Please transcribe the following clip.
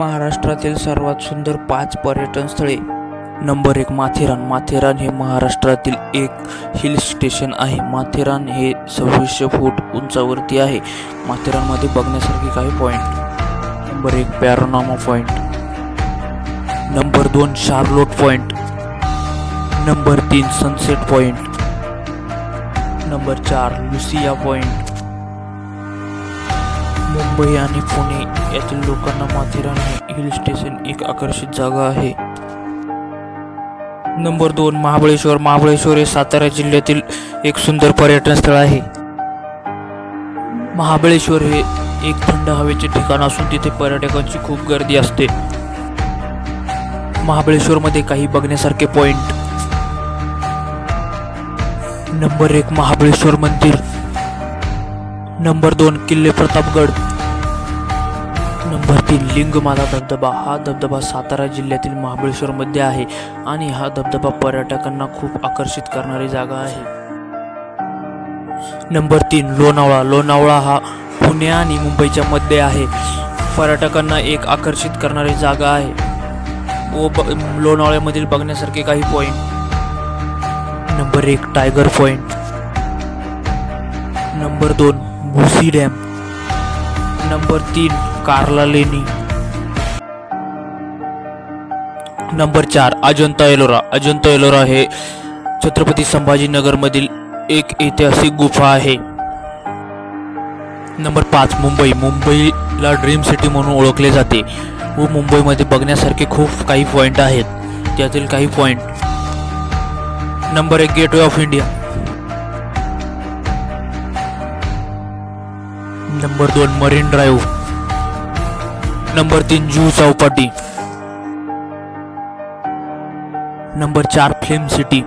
महाराष्ट्रातील सर्वात सुंदर पाच पर्यटन स्थळे. नंबर एक माथेरान. माथेरान हे महाराष्ट्रातील एक हिल स्टेशन आहे. माथेरान हे सव्वीसशे फूट उंचावरती आहे. माथेरानमध्ये बघण्यासारखे काही पॉईंट नंबर एक पॅरोनामा पॉईंट नंबर दोन शार्लोट पॉईंट नंबर तीन सनसेट पॉईंट नंबर चार लुसिया पॉईंट मुंबई आणि पुणे यातील लोकांना माथेरान हिल स्टेशन एक आकर्षित जागा आहे. नंबर दोन महाबळेश्वर. महाबळेश्वर हे सातारा जिल्ह्यातील एक सुंदर पर्यटन स्थळ आहे. महाबळेश्वर हे एक थंड हवेचे ठिकाण असून तिथे पर्यटकांची खूप गर्दी असते. महाबळेश्वरमध्ये काही बघण्यासारखे पॉइंट नंबर एक महाबळेश्वर मंदिर. नंबर दोन किल्ले प्रतापगड. नंबर तीन लिंगमाला धबधबा हा धबधबा सातारा जिल्ह्यातील महाबळेश्वरमध्ये आहे आणि हा धबधबा पर्यटकांना खूप आकर्षित करणारी जागा आहे. नंबर तीन लोणावळा. लोणावळा हा पुणे आणि मुंबईच्या मध्ये आहे. पर्यटकांना एक आकर्षित करणारी जागा आहे. व ब लोणावळ्यामधील बघण्यासारखे काही पॉईंट नंबर एक टायगर पॉईंट नंबर दोन भुसी डॅम. नंबर तीन कार्ला लेणी नंबर चार अजंता एलोरा. अजंता एलोरा हे छत्रपती संभाजीनगरमधील एक ऐतिहासिक गुफा आहे. नंबर पाच मुंबई. मुंबईला ड्रीम सिटी म्हणून ओळखले जाते. व मुंबईमध्ये बघण्यासारखे खूप काही पॉईंट आहेत. त्यातील काही पॉईंट नंबर एक गेटवे ऑफ इंडिया नंबर दोन मरीन ड्राईव्ह नंबर तीन जू चौपाटी. नंबर चार फिल्म सिटी.